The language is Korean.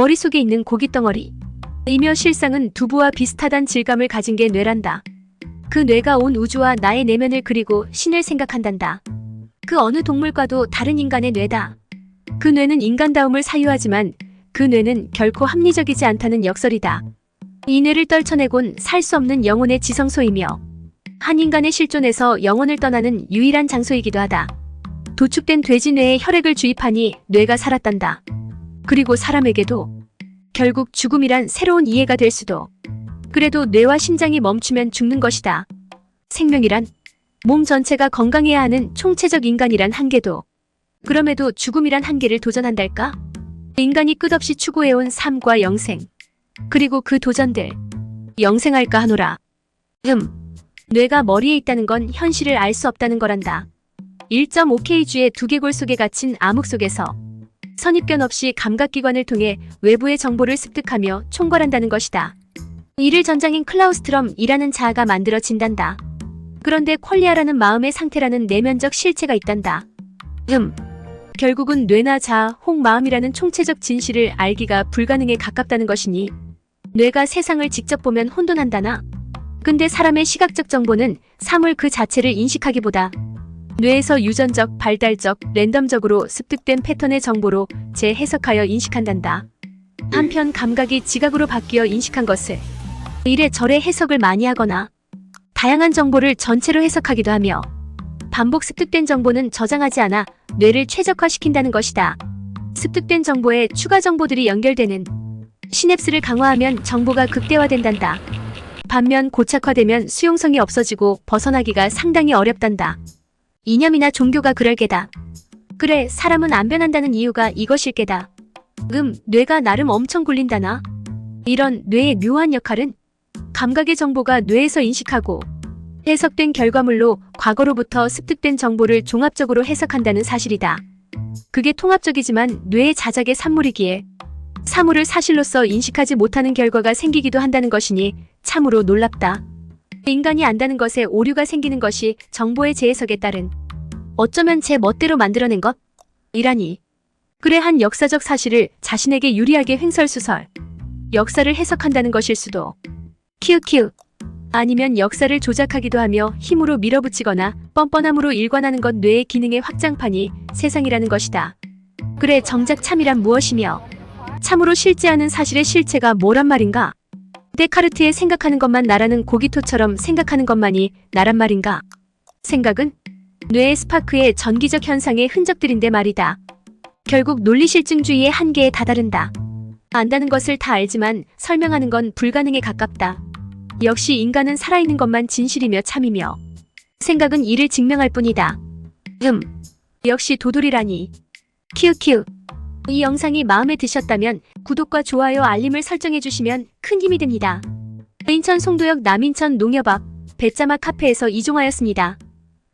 머릿속에 있는 고깃덩어리. 이며 실상은 두부와 비슷하단 질감을 가진 게 뇌란다. 그 뇌가 온 우주와 나의 내면을 그리고 신을 생각한단다. 그 어느 동물과도 다른 인간의 뇌다. 그 뇌는 인간다움을 사유하지만 그 뇌는 결코 합리적이지 않다는 역설이다. 이 뇌를 떨쳐내곤 살 수 없는 영혼의 지성소이며 한 인간의 실존에서 영혼을 떠나는 유일한 장소이기도 하다. 도축된 돼지 뇌에 혈액을 주입하니 뇌가 살았단다. 그리고 사람에게도 결국 죽음이란 새로운 이해가 될 수도. 그래도 뇌와 심장이 멈추면 죽는 것이다. 생명이란 몸 전체가 건강해야 하는 총체적 인간이란 한계도. 그럼에도 죽음이란 한계를 도전한달까? 인간이 끝없이 추구해온 삶과 영생. 그리고 그 도전들. 영생할까 하노라. 음. 뇌가 머리에 있다는 건 현실을 알 수 없다는 거란다. 1.5K주의 두개골 속에 갇힌 암흑 속에서 선입견 없이 감각기관을 통해 외부의 정보를 습득하며 총괄한다는 것이다. 이를 전장인 클라우스트럼 이라는 자아가 만들어진단다. 그런데 퀄리아라는 마음의 상태라는 내면적 실체가 있단다. 음. 결국은 뇌나 자아, 혹 마음이라는 총체적 진실을 알기가 불가능에 가깝다는 것이니 뇌가 세상을 직접 보면 혼돈한다나. 근데 사람의 시각적 정보는 사물 그 자체를 인식하기보다 뇌에서 유전적, 발달적, 랜덤적으로 습득된 패턴의 정보로 재해석하여 인식한단다. 한편 감각이 지각으로 바뀌어 인식한 것을 이래저래 해석을 많이 하거나 다양한 정보를 전체로 해석하기도 하며 반복 습득된 정보는 저장하지 않아 뇌를 최적화시킨다는 것이다. 습득된 정보에 추가 정보들이 연결되는 시냅스를 강화하면 정보가 극대화된단다. 반면 고착화되면 수용성이 없어지고 벗어나기가 상당히 어렵단다. 이념이나 종교가 그럴 게다. 그래, 사람은 안 변한다는 이유가 이것일 게다. 음, 뇌가 나름 엄청 굴린다나? 이런 뇌의 묘한 역할은 감각의 정보가 뇌에서 인식하고 해석된 결과물로 과거로부터 습득된 정보를 종합적으로 해석한다는 사실이다. 그게 통합적이지만 뇌의 자작의 산물이기에 사물을 사실로서 인식하지 못하는 결과가 생기기도 한다는 것이니 참으로 놀랍다. 인간이 안다는 것에 오류가 생기는 것이 정보의 재해석에 따른 어쩌면 제 멋대로 만들어낸 것? 이라니. 그래 한 역사적 사실을 자신에게 유리하게 횡설수설. 역사를 해석한다는 것일 수도. 키읔키읔. 아니면 역사를 조작하기도 하며 힘으로 밀어붙이거나 뻔뻔함으로 일관하는 것 뇌의 기능의 확장판이 세상이라는 것이다. 그래 정작 참이란 무엇이며 참으로 실제하는 사실의 실체가 뭐란 말인가? 데카르트의 생각하는 것만 나라는 고기토처럼 생각하는 것만이 나란 말인가? 생각은 뇌의 스파크의 전기적 현상의 흔적들인데 말이다. 결국 논리실증주의의 한계에 다다른다. 안다는 것을 다 알지만 설명하는 건 불가능에 가깝다. 역시 인간은 살아있는 것만 진실이며 참이며 생각은 이를 증명할 뿐이다. 음, 역시 도돌이라니. 키읔키읔. 이 영상이 마음에 드셨다면 구독과 좋아요 알림을 설정해 주시면 큰 힘이 됩니다. 인천 송도역 남인천 농협 앞 배짜마 카페에서 이종하였습니다.